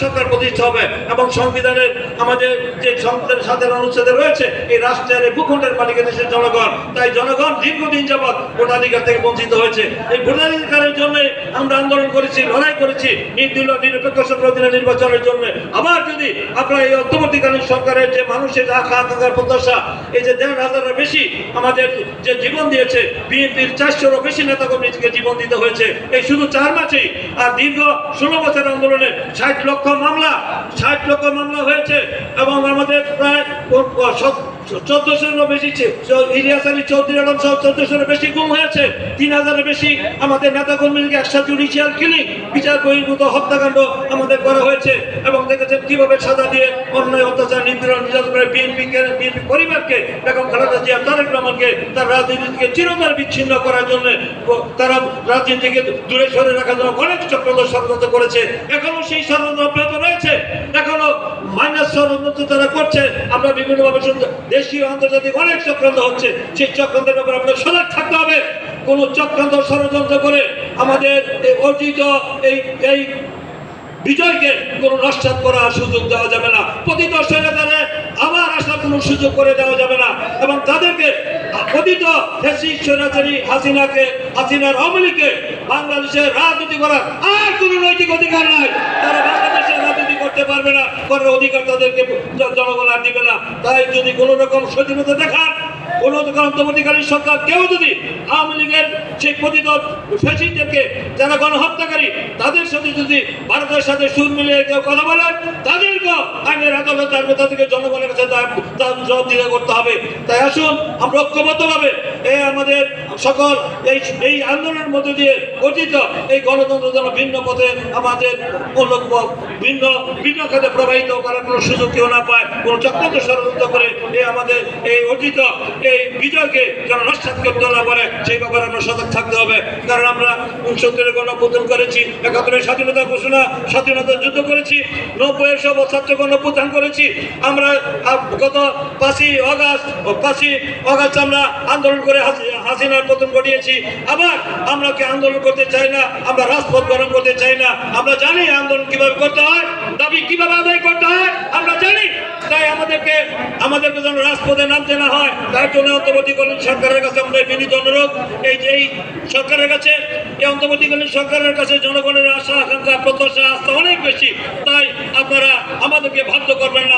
সরকার প্রতিষ্ঠা হবে এবং সংবিধানের আমাদের যে সংবিধানের সাথে অনুচ্ছেদে রয়েছে, এই রাষ্ট্রের ভূখণ্ডের দেশের জনগণ। তাই জনগণ দীর্ঘদিন যাবৎ ভোটাধিকার থেকে বঞ্চিত হয়েছে। এই ভোটাধিকারের জন্য আমরা আন্দোলন করেছি, লড়াই করেছি, নির্দলীয়, নিরপেক্ষ সংসদীয় নির্বাচনের জন্য। আবার যদি আপনারা এই অন্তর্বর্তীকালীন সরকারের যে মানুষের আশা আকাঙ্ক্ষার প্রত্যাশা, এই যে দেড় হাজারের বেশি আমাদের যে জীবন দিয়েছে, বিএনপির চারশোরও বেশি নেতাকর্মীকে জীবন দিতে হয়েছে, এই শুধু চার মাসেই। আর দীর্ঘ ষোলো বছরের আন্দোলনে ষাট লক্ষ মামলা, ষাট লক্ষ মামলা হয়েছে এবং আমাদের প্রায় চোদ্দশোরও বেশি ইলিয়াস আলী চৌধুরী আলম সহ চোদ্দশোরও বেশি গুম হয়েছে। তিন হাজারের বেশি আমাদের নেতা কর্মীকে একশো জুডিশিয়াল কিলিং বিচার বহির্ভূত হত্যাকাণ্ড আমাদের করা হয়েছে এবং দেখেছেন কীভাবে সাজা দিয়ে অন্যায়, অত্যাচার, নিপীড়ন, নির্যাতন করে বিএনপি বিএনপি পরিবারকে বেগম খালেদা জিয়া, তারেক রহমানকে, তার রাজনীতি থেকে চিরতর বিচ্ছিন্ন করার জন্য তারা রাজনীতিকে দূরে সরে রাখার জন্য অনেক চক্রান্ত ষড়যন্ত্র করেছে। এখনও সেই ষড়যন্ত্র অব্যাহত রয়েছে। এখনও মাইনাস ষড়যন্ত্র তারা করছে, আমরা বিভিন্নভাবে দেশীয় আন্তর্জাতিক অনেক চক্রান্ত হচ্ছে। সেই চক্রান্তের ব্যাপারে আমাদের সজাগ থাকতে হবে। কোন চক্রান্ত ষড়যন্ত্র করে আমাদের অর্জিত এই এই বিজয়কে কোনো নস্বাত করার সুযোগ দেওয়া যাবে না। পতিত স্বৈরাচারে আবার আসার কোনো সুযোগ করে দেওয়া যাবে না। এবং তাদেরকে পতিত ফ্যাসিস্ট স্বৈরাচারী হাসিনাকে হাসিনার অমলিকে বাংলাদেশের রাজনীতি করার আর কোনো নৈতিক অধিকার নাই তারা বাংলাদেশের রাজনীতি করতে পারবে না, করার অধিকার তাদেরকে জনগণ আর দিবে না। তাই যদি কোনো রকম স্বাধীনতা দেখান তাদের সাথে যদি ভারতের সাথে মিলিয়ে কেউ কথা বলেন তাদেরকে জনগণের করতে হবে। তাই আসুন, আমরা ঐক্যবদ্ধভাবে এই আমাদের সকল এই এই আন্দোলনের মধ্যে দিয়ে অর্জিত এই গণতন্ত্র যেন ভিন্ন পথে আমাদের অন্য ভিন্ন ভিন্ন খাতে প্রবাহিত করার কোনো সুযোগ কেউ না পায়, কোনো চক্রান্ত ষড়যন্ত্র করে এই আমাদের এই অর্জিত এই বিজয়কে যেন নস্বাত করতে না পারে, সেই ব্যাপারে আমরা সতর্ক থাকতে হবে। কারণ আমরা উনসত্তরে গণপ্রদান করেছি, একাত্তরের স্বাধীনতা ঘোষণা, স্বাধীনতা যুদ্ধ করেছি, নব্বইয়ের সব ছাত্র গণপ্রদান করেছি। আমরা গত পাঁচই অগাস্ট পাঁচই অগাস্ট আমরা আন্দোলন করে হাসিনার পতন ঘটিয়েছি। আবার আমরা কি আন্দোলন করতে চাই না? আমরা রাজপথ গরম করতে চাই না। আমরা জানি আন্দোলন কীভাবে করতে হয়, দাবি কীভাবে আদায় করতে হয়, আমরা জানি। তাই আমাদেরকে আমাদেরকে যেন রাজপথে নামতে না হয়, তার জন্য অন্তর্বর্তীকালীন সরকারের কাছে আমরা বিনীত অনুরোধ। এই যে এই সরকারের কাছে, এই অন্তর্বর্তীকালীন সরকারের কাছে জনগণের আশা, আকাঙ্ক্ষা, প্রত্যাশা, আস্থা অনেক বেশি। তাই আপনারা আমাদেরকে বাধ্য করবেন না